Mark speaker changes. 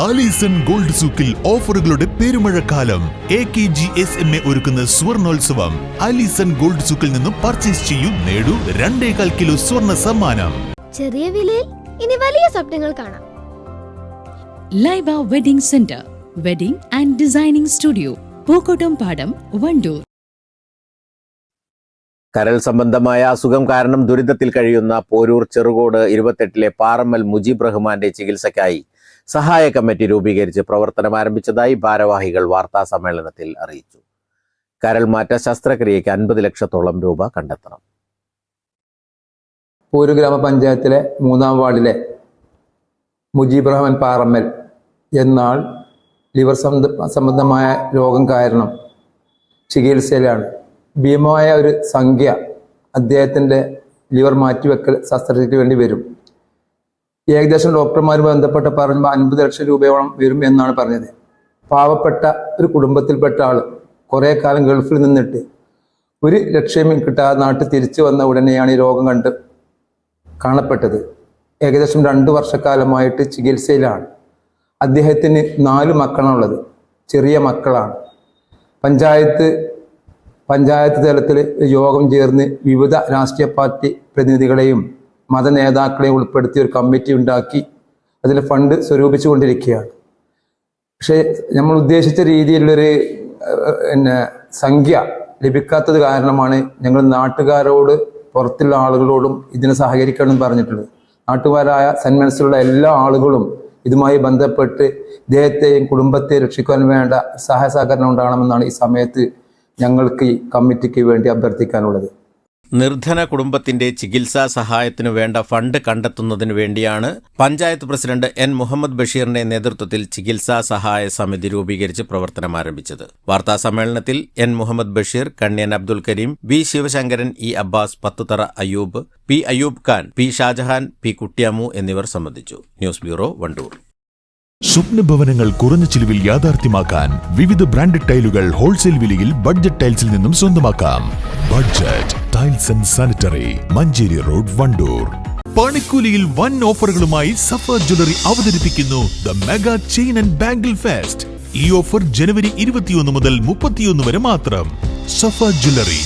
Speaker 1: Alison gold സൂക്കിൽ ഓഫറുകളുടെ പെരുമഴക്കാലം. A K G S M A ഒരുക്കുന്ന സ്വർണോത്സവം. ആലീസൺ ഗോൾഡ് സൂക്കിൽ നിന്നും പർച്ചേസ് ചെയ്യൂ നേടൂ രണ്ടേകാൽ കിലോ സ്വർണ സമ്മാനം.
Speaker 2: ചെറിയ വിലയിൽ ഇനി വലിയ സ്വപ്നങ്ങൾ കാണാം.
Speaker 3: Laiba wedding centre wedding and designing studio Pookkottumpadam Wandoor.
Speaker 4: കരൾ സംബന്ധമായ അസുഖം കാരണം ദുരിതത്തിൽ കഴിയുന്ന പോരൂർ ചെറുകോട് ഇരുപത്തെട്ടിലെ പാറമ്മൽ മുജീബ് റഹ്മാന്റെ ചികിത്സയ്ക്കായി സഹായ കമ്മിറ്റി രൂപീകരിച്ച് പ്രവർത്തനം ആരംഭിച്ചതായി ഭാരവാഹികൾ വാർത്താ സമ്മേളനത്തിൽ അറിയിച്ചു. കരൾമാറ്റ ശസ്ത്രക്രിയയ്ക്ക് അൻപത് ലക്ഷത്തോളം രൂപ കണ്ടെത്തണം.
Speaker 5: ഒരു ഗ്രാമപഞ്ചായത്തിലെ മൂന്നാം വാർഡിലെ മുജീബ് റഹ്മാൻ പാറമ്മൽ എന്നാൾ ലിവർ സംബന്ധ സംബന്ധമായ രോഗം കാരണം ചികിത്സയിലാണ്. ഭീമമായ ഒരു സംഖ്യ അദ്ദേഹത്തിന്റെ ലിവർ മാറ്റിവെക്കൽ ശസ്ത്രക്രിയയ്ക്ക് വേണ്ടി വരും. ഏകദേശം ഡോക്ടർമാരുമായി ബന്ധപ്പെട്ട് പറയുമ്പോൾ അൻപത് ലക്ഷം രൂപയോളം വരും എന്നാണ് പറഞ്ഞത്. പാവപ്പെട്ട ഒരു കുടുംബത്തിൽപ്പെട്ട ആൾ കുറേ കാലം ഗൾഫിൽ നിന്നിട്ട് ഒരു ലക്ഷ്യം കിട്ടാതെ നാട്ടിൽ തിരിച്ചു വന്ന ഉടനെയാണ് ഈ രോഗം കണ്ട് കാണപ്പെട്ടത്. ഏകദേശം രണ്ട് വർഷക്കാലമായിട്ട് ചികിത്സയിലാണ്. അദ്ദേഹത്തിന് നാല് മക്കളാണുള്ളത്. ചെറിയ മക്കളാണ്. പഞ്ചായത്ത് പഞ്ചായത്ത് തലത്തിൽ യോഗം ചേർന്ന് വിവിധ രാഷ്ട്രീയ പാർട്ടി പ്രതിനിധികളെയും മത നേതാക്കളെ ഉൾപ്പെടുത്തി ഒരു കമ്മിറ്റി ഉണ്ടാക്കി അതിൽ ഫണ്ട് സ്വരൂപിച്ചു കൊണ്ടിരിക്കുകയാണ് പക്ഷേ നമ്മൾ ഉദ്ദേശിച്ച രീതിയിലുള്ളൊരു പിന്നെ സംഖ്യ ലഭിക്കാത്തത് കാരണമാണ് ഞങ്ങൾ നാട്ടുകാരോട് പുറത്തുള്ള ആളുകളോടും ഇതിനെ സഹകരിക്കണം പറഞ്ഞിട്ടുള്ളത്. നാട്ടുകാരായ സന്മനസ്സിലുള്ള എല്ലാ ആളുകളും ഇതുമായി ബന്ധപ്പെട്ട് ഇദ്ദേഹത്തെയും കുടുംബത്തെ രക്ഷിക്കാൻ വേണ്ട സഹായ സഹകരണം ഉണ്ടാകണമെന്നാണ് ഈ സമയത്ത് ഞങ്ങൾക്ക് ഈ കമ്മിറ്റിക്ക് വേണ്ടി അഭ്യർത്ഥിക്കാനുള്ളത്.
Speaker 4: നിർധന കുടുംബത്തിന്റെ ചികിത്സാ സഹായത്തിനു വേണ്ട ഫണ്ട് കണ്ടെത്തുന്നതിനു വേണ്ടിയാണ് പഞ്ചായത്ത് പ്രസിഡന്റ് എൻ മുഹമ്മദ് ബഷീറിന്റെ നേതൃത്വത്തിൽ ചികിത്സാ സഹായ സമിതി രൂപീകരിച്ച് പ്രവർത്തനം ആരംഭിച്ചത്. വാർത്താ സമ്മേളനത്തിൽ N Muhammad Basheer Kanyan Abdul Kareem B Sivasankaran E Abbas Pathuthara Ayyub P Ayyub Khan P Shajahan P Kuttiyamu എന്നിവർ സംബന്ധിച്ചു. News bureau Wandoor.
Speaker 1: സ്വപ്ന ഭവനങ്ങൾ കുറഞ്ഞ ചിലവിൽ യാഥാർത്ഥ്യമാക്കാൻ വിവിധ ബ്രാൻഡ് ടൈലുകൾ ഹോൾസെയിൽ വിലയിൽ ബഡ്ജറ്റ് ടൈൽസിൽ നിന്നും സ്വന്തമാക്കാം. Budget tiles and sanitary Manjeri road Wandoor പണിക്കൂലിയിൽ വൻ ഓഫറുകളുമായി സഫർ ജ്വല്ലറി അവതരിപ്പിക്കുന്നു the mega chain and bangle fest ഈ ഓഫർ ജനുവരി ഇരുപത്തിയൊന്ന് മുതൽ മുപ്പത്തിയൊന്ന് വരെ മാത്രം. സഫർ ജ്വല്ലറി.